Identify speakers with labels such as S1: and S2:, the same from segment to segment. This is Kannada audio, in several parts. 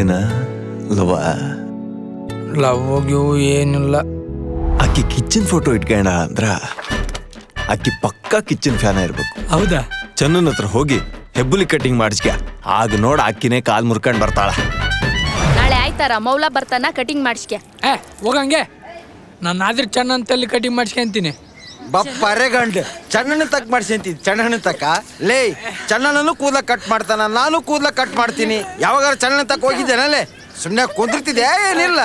S1: ಏನ ಲವ.
S2: ಲವ್ ಗಿವ್ ಏನಿಲ್ಲ.
S1: ಆಕಿ ಕಿಚನ್ ಫೋಟೋ ಇಟ್ಕೊಂಡ ಅಂದ್ರ ಆಕಿ ಪಕ್ಕಾ ಕಿಚನ್ ಫ್ಯಾನ ಇರ್ಬೇಕು.
S2: ಹೌದಾ?
S1: ಚನ್ನನ್ ಹತ್ರ ಹೋಗಿ ಹೆಬ್ಬುಲಿ ಕಟಿಂಗ್ ಮಾಡಿಸ್ಕ್ಯ. ಆಗ ನೋಡ್ ಆಕಿನೇ ಕಾಲ್ ಮುರ್ಕೊಂಡ್ ಬರ್ತಾಳ.
S3: ನಾಳೆ ಆಯ್ತಾರ? ಮೌಲ ಬರ್ತಾನ ಕಟಿಂಗ್ ಮಾಡಿಸ್ಕೆ
S2: ಏ ಹೋಗಂಗೆ. ನಾನು ಆದ್ರೆ ಚೆನ್ನ ಅಂತಲ್ಲಿ ಕಟಿಂಗ್ ಮಾಡಿಸ್ಕೊಂತೀನಿ
S4: ಬಪ್ಪರೆ ಗಂಡು ಚಣ್ಣನ ತಕ್ ಮಾಡ್ಸಂತಿದ್ ಚಣ್ಣನ ತಕ್ಕ. ಲೇ ಚಣ್ಣನನ್ನು ಕೂದಲ ಕಟ್ ಮಾಡ್ತಾನ ನಾನು ಕೂದಲ ಕಟ್ ಮಾಡ್ತೀನಿ. ಯಾವಾಗ ಚಣ್ಣನ ತಕ್ಕ ಹೋಗಿದ್ದೇನಲ್ಲೇ ಸುಮ್ಮನೆ ಕುಂದಿರ್ತಿದ್ಯಾ? ಏನಿಲ್ಲ.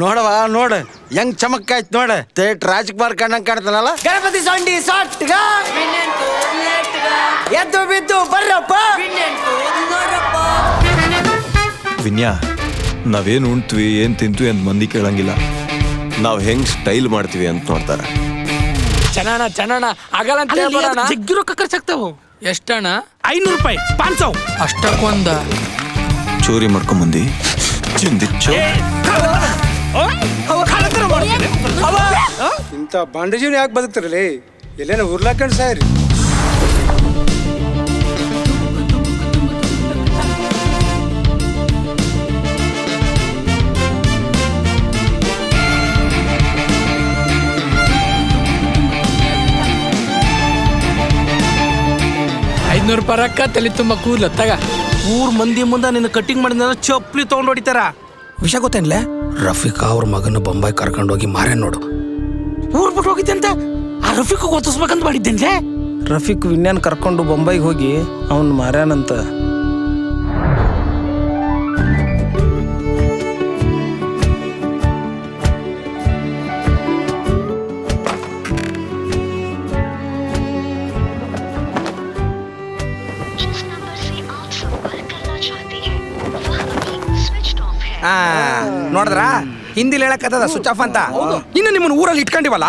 S4: ನೋಡವ ನೋಡ. ಹೆಂಗ್ ಆಯ್ತು ನೋಡ. ತೇಟ್ ರಾಜ್ಕುಮಾರ್ ಕಣ್ಣಂಗ್ ಕಾಣ್ತಾನಲ್ಲ. ಗಣಪತಿ ಸೊಂಡಿ ಸಾಫ್ಟ್ ಎದ್ದು ಬಿದ್ದು ಬರ್ರಪ್ಪ.
S1: ವಿನ್ಯಾ ನಾವೇನು ಉಣ್ತೀವಿ ಏನು ತಿಂತೀವಿ ಅಂತ ಮಂದಿ ಕೇಳಂಗಿಲ್ಲ. ನಾವು ಹೆಂಗ್ ಸ್ಟೈಲ್ ಮಾಡ್ತೀವಿ ಅಂತ ನೋಡ್ತಾರೆ.
S2: ಚೆನ್ನಣ ಚೆನ್ನಣ ಆಗಲ್ಲ ಅಂತ ಹೇಳ್ಬೇಡಣ.
S5: ಜಗ್ಗಿ ರೊಕ್ಕ ಖರ್ಚಾಗ್ತಾವು
S2: ಎಷ್ಟಣ್ಣ?
S5: ಐನೂರು ರೂಪಾಯಿ ಪಾಂಚ್ ಸಾವ್
S2: ಅಷ್ಟಕ್ಕೊಂದ.
S1: ಚೋರಿ ಮಾಡ್ಕೊಂಬಂದಿ. ಚಿಂದಿಚ್ಚೋ
S6: ಇಂಥ ಬಾಂಡೇಜಿನ ಯಾಕೆ ಬದುಕ್ತಾರಲ್ಲಿ ಎಲ್ಲೇನೋ ಉರ್ಲಾಕಂಡ್ ಸಾಯ್ರಿ.
S2: ಐದ್ನೂರು ರೂಪಾಯಿ ರೊಕ್ಕ ತಲೆ ತುಂಬ ಕೂದ್ಲ ತಗ
S5: ಊರ್ ಮಂದಿ ಮುಂದೆ ನಿನ್ನ ಕಟ್ಟಿಂಗ್ ಮಾಡಿದ ಚಪ್ಪಲಿ ತಗೊಂಡ್ ಹೊಡಿತಾರ. ವಿಷ ಗೊತ್ತೇನ್ಲೆ? ರಫೀಕ್ ಅವ್ರ ಮಗನ ಬೊಂಬಾಯಿ ಕರ್ಕೊಂಡೋಗಿ ಮಾರ ನೋಡು. ಊರ್ ಬಿಟ್ಟು ಹೋಗಿದ್ದೆ ಅಂತ? ಆ ರಫೀಕ್ ಗೊತ್ತಿಸ್ಬೇಕಂತ ಮಾಡಿದ್ದೇನ್ಲೆ?
S7: ರಫೀಕ್ ವಿನ್ಯಾನ್ ಕರ್ಕೊಂಡು ಬೊಂಬೈಗೆ ಹೋಗಿ ಅವನ್ ಮಾರ್ಯಾನಂತ
S5: ಆ ನೋಡಿದ್ರ? ಹಿಂದಿಲ್ ಹೇಳಕತ್ತದ ಸ್ವಿಚ್ ಆಫ್ ಅಂತ. ಇನ್ನು ನಿಮ್ಮನ್ನ ಊರಲ್ಲಿ ಇಟ್ಕೊಂಡಿವಲ್ಲ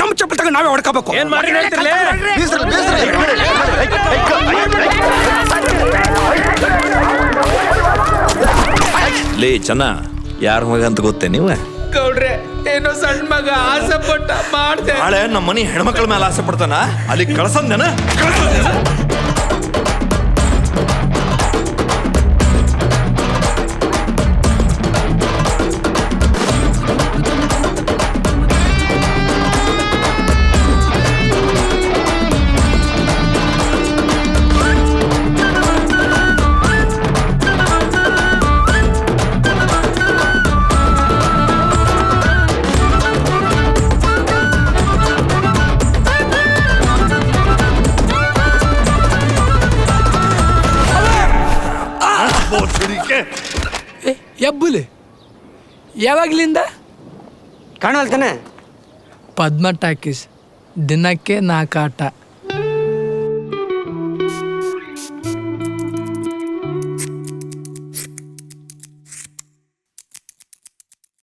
S5: ನಮ್ ಚಪ್ಪಲ್ ತಗೊಂಡು ನಾವೇ ಹೊಡ್ಕೋಬೇಕು. ಏನ್ ಮಾಡಿ
S1: ಲೇ ಚೆನ್ನ ಯಾರ ಮಗ ಅಂತ ಗೊತ್ತೇ ನೀವ?
S2: ಗೌಡ್ರೆ ಏನೋ ಸಣ್ಣ ಮಗ ಆಸೆ ಪಟ್ಟ ಮಾಡ್ದೆ
S1: ನಾಳೆ ನಮ್ಮ ಮನಿ ಹೆಣ್ಮಕ್ಳ ಮೇಲೆ ಆಸೆ ಪಡ್ತಾನ ಅಲ್ಲಿ ಕಳ್ಸಂದನ?
S2: ಏ, ಎಬ್ಬುಲಿ. ಯಾವಾಗ್ಲಿಂದ?
S4: ಕಾಣಲ್ತಾನೆ
S2: ಪದ್ಮ ಟಾಕೀಸ್ ದಿನಕ್ಕೆ ನಾಲ್ಕು ಆಟ